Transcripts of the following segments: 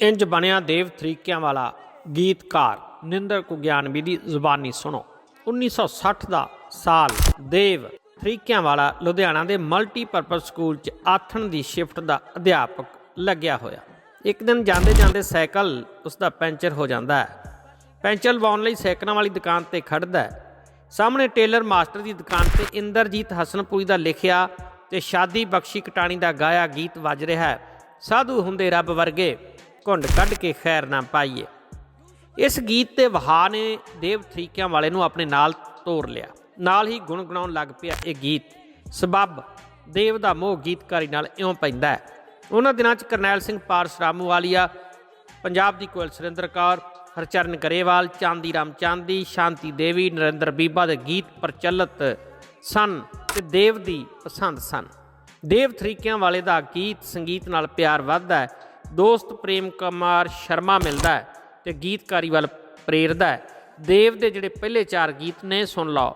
ਇੰਜ ਬਣਿਆ ਦੇਵ ਤਰੀਕਿਆਂ ਵਾਲਾ ਗੀਤਕਾਰ। ਨਿੰਦਰ ਕੁਗਿਆਨਵੀ ਦੀ ਜ਼ੁਬਾਨੀ ਸੁਣੋ। 1960 ਦਾ ਸਾਲ ਦੇਵ ਤਰੀਕਿਆਂ ਵਾਲਾ ਲੁਧਿਆਣਾ ਦੇ ਮਲਟੀਪਰਪਸ ਸਕੂਲ 'ਚ ਆਥਣ ਦੀ ਸ਼ਿਫਟ ਦਾ ਅਧਿਆਪਕ ਲੱਗਿਆ ਹੋਇਆ। ਇੱਕ ਦਿਨ ਜਾਂਦੇ ਜਾਂਦੇ ਸਾਈਕਲ ਉਸ ਦਾ ਪੈਂਚਰ ਹੋ ਜਾਂਦਾ ਹੈ। ਪੈਂਚਰ ਲਵਾਉਣ ਲਈ ਸਾਈਕਲਾਂ ਵਾਲੀ ਦੁਕਾਨ ਤੇ ਖੜਦਾ ਹੈ। ਸਾਹਮਣੇ ਟੇਲਰ ਮਾਸਟਰ ਦੀ ਦੁਕਾਨ ਤੇ ਇੰਦਰਜੀਤ ਹਸਨਪੁਰੀ ਦਾ ਲਿਖਿਆ ਤੇ ਸ਼ਾਦੀ ਬਖਸ਼ੀ ਕਟਾਣੀ ਦਾ ਗਾਇਆ ਗੀਤ ਵੱਜ ਰਿਹਾ ਹੈ। ਸਾਧੂ ਹੁੰਦੇ ਰੱਬ ਵਰਗੇ। ਘੁੰਡ ਕੱਢ ਕੇ ਖੈਰ ਨਾ ਪਾਈਏ। ਇਸ ਗੀਤ ਤੇ ਵਹਾ ਨੇ ਦੇਵ ਤਰੀਕਿਆਂ ਵਾਲੇ ਨੂੰ ਆਪਣੇ ਨਾਲ ਤੋਰ ਲਿਆ। ਨਾਲ ਹੀ ਗੁਣਗੁਣਾਉਣ ਲੱਗ ਪਿਆ ਇਹ ਗੀਤ। ਸਬੱਬ, ਦੇਵ ਦਾ ਮੋਹ ਗੀਤਕਾਰੀ ਨਾਲ ਇਉਂ ਪੈਂਦਾ ਹੈ। ਉਹਨਾਂ ਦਿਨਾਂ 'ਚ ਕਰਨੈਲ ਸਿੰਘ ਪਾਰਸ ਰਾਮੂਵਾਲੀਆ, ਪੰਜਾਬ ਦੀ ਕੋਇਲ ਸੁਰਿੰਦਰ ਕੌਰ, ਹਰਚਰਨ ਗਰੇਵਾਲ, ਚਾਂਦੀ ਰਾਮ ਚਾਂਦੀ, ਸ਼ਾਂਤੀ ਦੇਵੀ, ਨਰਿੰਦਰ ਬੀਬਾ ਦੇ ਗੀਤ ਪ੍ਰਚਲਿਤ ਸਨ ਤੇ ਦੇਵ ਦੀ ਪਸੰਦ ਸਨ। ਦੇਵ ਤਰੀਕਿਆਂ ਵਾਲੇ ਦਾ ਗੀਤ ਸੰਗੀਤ ਨਾਲ ਪਿਆਰ ਵੱਧਦਾ ਹੈ। ਦੋਸਤ ਪ੍ਰੇਮ ਕੁਮਾਰ ਸ਼ਰਮਾ ਮਿਲਦਾ ਹੈ ਤੇ ਗੀਤਕਾਰੀ ਵੱਲ ਪ੍ਰੇਰਦਾ ਹੈ। ਦੇਵ ਦੇ ਜਿਹੜੇ ਪਹਿਲੇ ਚਾਰ ਗੀਤ ਨੇ, ਸੁਣ ਲਓ।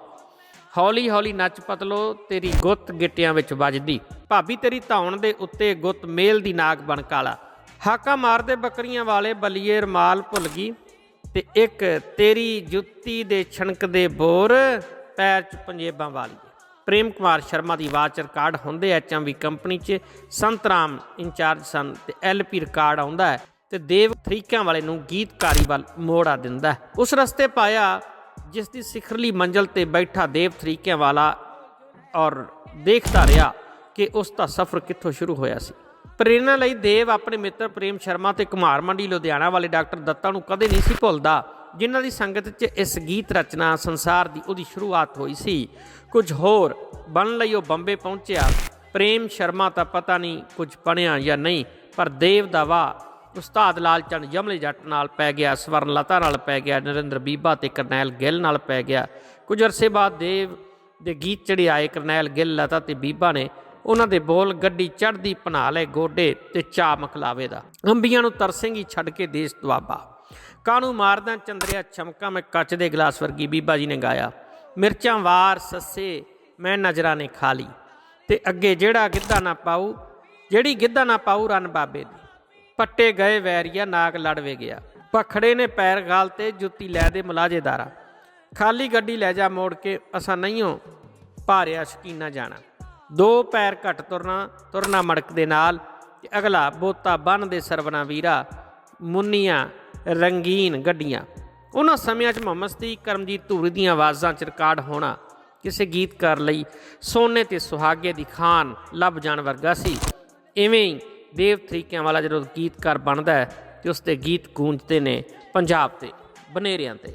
ਹੌਲੀ ਹੌਲੀ ਨੱਚ ਪਤਲੋ, ਤੇਰੀ ਗੁੱਤ ਗਿੱਟਿਆਂ ਵਿੱਚ ਵੱਜਦੀ। ਭਾਬੀ ਤੇਰੀ ਧੌਣ ਦੇ ਉੱਤੇ ਗੁੱਤ ਮੇਲ ਦੀ ਨਾਗ ਬਣ ਕਾਲਾ। ਹਾਕਾ ਮਾਰਦੇ ਬੱਕਰੀਆਂ ਵਾਲੇ ਬਲੀਏ ਰਮਾਲ ਭੁੱਲ ਗਈ ਤੇ ਇੱਕ ਤੇਰੀ ਜੁੱਤੀ ਦੇ ਛਣਕਦੇ ਬੋਰ ਪੈਰ ਚ ਪੰਜੇਬਾਂ ਵਾਲੀ। ਪ੍ਰੇਮ ਕੁਮਾਰ ਸ਼ਰਮਾ ਦੀ ਆਵਾਜ਼ ਰਿਕਾਰਡ ਹੁੰਦੇ ਐਚਐਮਵੀ ਕੰਪਨੀ 'ਚ। ਸੰਤਰਾਮ ਇੰਚਾਰਜ ਸਨ ਤੇ ਐਲਪੀ ਰਿਕਾਰਡ ਆਉਂਦਾ ਹੈ ਤੇ ਦੇਵ ਤਰੀਕਿਆਂ ਵਾਲੇ ਨੂੰ ਗੀਤਕਾਰੀ ਵੱਲ ਮੋੜਾ ਦਿੰਦਾ ਹੈ। ਉਸ ਰਸਤੇ ਪਾਇਆ ਜਿਸ ਦੀ ਸਿਖਰਲੀ ਮੰਜ਼ਲ ਤੇ ਬੈਠਾ ਦੇਵ ਤਰੀਕਿਆਂ ਵਾਲਾ ਔਰ ਦੇਖਦਾ ਰਿਹਾ ਕਿ ਉਸ ਦਾ ਸਫ਼ਰ ਕਿੱਥੋਂ ਸ਼ੁਰੂ ਹੋਇਆ ਸੀ। ਪ੍ਰੇਰਣਾ ਲਈ ਦੇਵ ਆਪਣੇ ਮਿੱਤਰ ਪ੍ਰੇਮ ਸ਼ਰਮਾ ਤੇ ਕੁਮਾਰ ਮੰਡੀ ਲੁਧਿਆਣਾ ਵਾਲੇ ਡਾਕਟਰ ਦੱਤਾ ਨੂੰ ਕਦੇ ਨਹੀਂ ਸੀ ਭੁੱਲਦਾ। ਜਿਨ੍ਹਾਂ ਦੀ ਸੰਗਤ 'ਚ ਇਸ ਗੀਤ ਰਚਨਾ ਸੰਸਾਰ ਦੀ ਉਹਦੀ ਸ਼ੁਰੂਆਤ ਹੋਈ ਸੀ, ਕੁਝ ਹੋਰ ਬਣ ਲਈ ਉਹ ਬੰਬੇ ਪਹੁੰਚਿਆ। ਪ੍ਰੇਮ ਸ਼ਰਮਾ ਤਾਂ ਪਤਾ ਨਹੀਂ ਕੁਝ ਬਣਿਆ ਜਾਂ ਨਹੀਂ, ਪਰ ਦੇਵ ਦਾ ਵਾ ਉਸਤਾਦ ਲਾਲ ਚੰਦ ਯਮਲੇ ਜੱਟ ਨਾਲ ਪੈ ਗਿਆ, ਸਵਰਨ ਲਤਾ ਨਾਲ ਪੈ ਗਿਆ, ਨਰਿੰਦਰ ਬੀਬਾ ਤੇ ਕਰਨੈਲ ਗਿੱਲ ਨਾਲ ਪੈ ਗਿਆ। ਕੁਝ ਅਰਸੇ ਬਾਅਦ ਦੇਵ ਦੇ ਗੀਤ ਚੜੇ ਆਏ ਕਰਨੈਲ ਗਿੱਲ, ਲਤਾ ਤੇ ਬੀਬਾ ਨੇ ਉਹਨਾਂ ਦੇ ਬੋਲ ਗੱਡੀ ਚੜਦੀ ਪਨਾ ਲੈ ਗੋਡੇ ਤੇ ਚਾ ਮਖਲਾਵੇ ਦਾ। ਅੰਬੀਆਂ ਨੂੰ ਤਰਸੇਂਗੀ ਛੱਡ ਕੇ ਦੇਸ਼ ਦੁਆਬਾ। ਕਾਣੂ ਮਾਰਦਾ ਚੰਦਰਿਆ ਚਮਕਾ, ਮੈਂ ਕੱਚ ਦੇ ਗਲਾਸ ਵਰਗੀ ਬੀਬਾ ਜੀ ਨੇ ਗਾਇਆ। ਮਿਰਚਾਂ ਵਾਰ ਸੱਸੇ, ਮੈਂ ਨਜ਼ਰਾਂ ਨੇ ਖਾ ਲਈ। ਤੇ ਅੱਗੇ ਜਿਹੜਾ ਗਿੱਧਾ ਨਾ ਪਾਊ, ਜਿਹੜੀ ਗਿੱਧਾ ਨਾ ਪਾਉ ਰਨ ਬਾਬੇ ਦੀ। ਪੱਟੇ ਗਏ ਵੈਰੀਆ, ਨਾਗ ਲੜਵੇ ਗਿਆ। ਪਖੜੇ ਨੇ ਪੈਰ ਗਾਲ ਤੇ, ਜੁੱਤੀ ਲੈ ਦੇ ਮੁਲਾਜੇਦਾਰਾ। ਖਾਲੀ ਗੱਡੀ ਲੈ ਜਾ ਮੋੜ ਕੇ, ਅਸਾਂ ਨਹੀਂਓ ਭਾਰਿਆ ਸ਼ਕੀਨਾ ਜਾਣਾ। ਦੋ ਪੈਰ ਘੱਟ ਤੁਰਨਾ ਤੁਰਨਾ ਮੜਕ ਦੇ ਨਾਲ ਅਗਲਾ ਬੋਤਾ ਬੰਨ ਦੇ ਸਰਵਨਾ ਵੀਰਾ, ਮੁੰਨੀਆਂ ਰੰਗੀਨ ਗੱਡੀਆਂ। ਉਹਨਾਂ ਸਮਿਆਂ 'ਚ ਮੁਹੰਮਦ ਕਰਮਜੀਤ ਧੂਰੀ ਦੀਆਂ ਆਵਾਜ਼ਾਂ 'ਚ ਰਿਕਾਰਡ ਹੋਣਾ ਕਿਸੇ ਗੀਤਕਾਰ ਲਈ ਸੋਨੇ ਤੇ ਸੁਹਾਗੇ ਦੀ ਖਾਨ ਲੱਭ ਜਾਣ ਵਰਗਾ ਸੀ। ਇਵੇਂ ਹੀ ਦੇਵ ਤਰੀਕਿਆਂ ਵਾਲਾ ਜਦੋਂ ਗੀਤਕਾਰ ਬਣਦਾ ਹੈ ਤੇ ਉਸ ਦੇ ਗੀਤ ਗੂੰਜਦੇ ਨੇ ਪੰਜਾਬ ਤੇ ਬਨੇਰਿਆਂ ਤੇ।